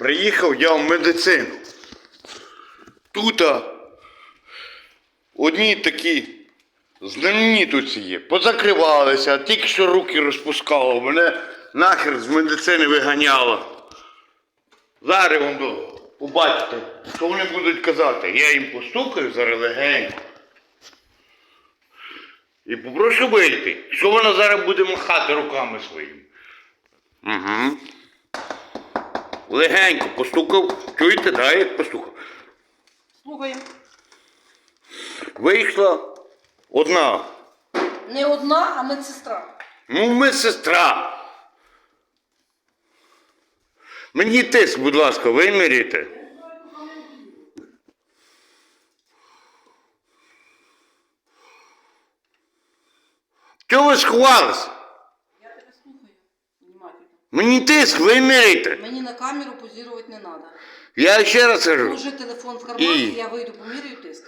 Приїхав я в медицину. Тут одні такі знаменитості є. Позакривалися, тільки що руки розпускало, мене нахер з медицини виганяло. Зараз вам побачите, що вони будуть казати. Я їм постукаю зараз легенько. І попрошу вийти. Що вона зараз буде махати руками своїми? Угу. Легенько постукав. Чуєте, да, як постукав? Слухаємо. Вийшла одна. Не одна, а медсестра. Ну, медсестра. Мені тиск, будь ласка, виміряйте. Чого ви сховалися? Мені тиск виміряйте. Мені на камеру позірувати не треба. Я ще раз кажу. Положи телефон в карман, І? я вийду, поміряю тиск.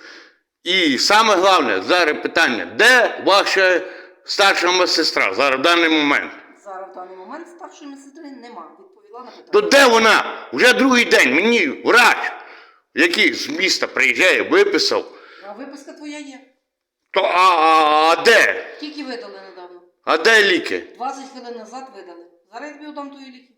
І саме головне зараз питання, де ваша старша медсестра зараз в даний момент? Зараз в даний момент старшої медсестри нема. Відповіла на питання. То де вона? Вже другий день мені врач, який з міста приїжджає, виписав. А виписка твоя є. То а, а, а де? Тільки видали недавно. А де ліки? 20 хвилин назад видали. Зараз я тобі дам твої ліки.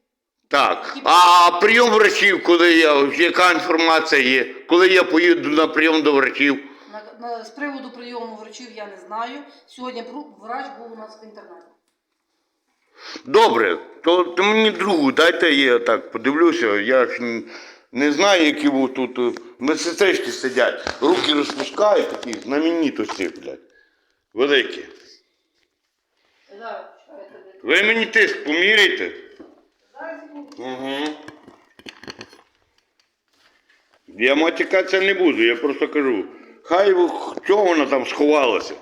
Так. А прийом врачів, коли я, яка інформація є? Коли я поїду на прийом до врачів? На, на, з приводу прийому врачів я не знаю. Сьогодні врач був у нас в інтернаті. Добре, то, то мені другу дайте я так подивлюся. Я ж н- не знаю, які ви тут е, медсестрички сидять. Руки розпускають такі знаменитості, блядь. Великі. Ви мені тиск поміряйте. Угу. Я матікатися не буду, я просто кажу. Хай чого вона там сховалася.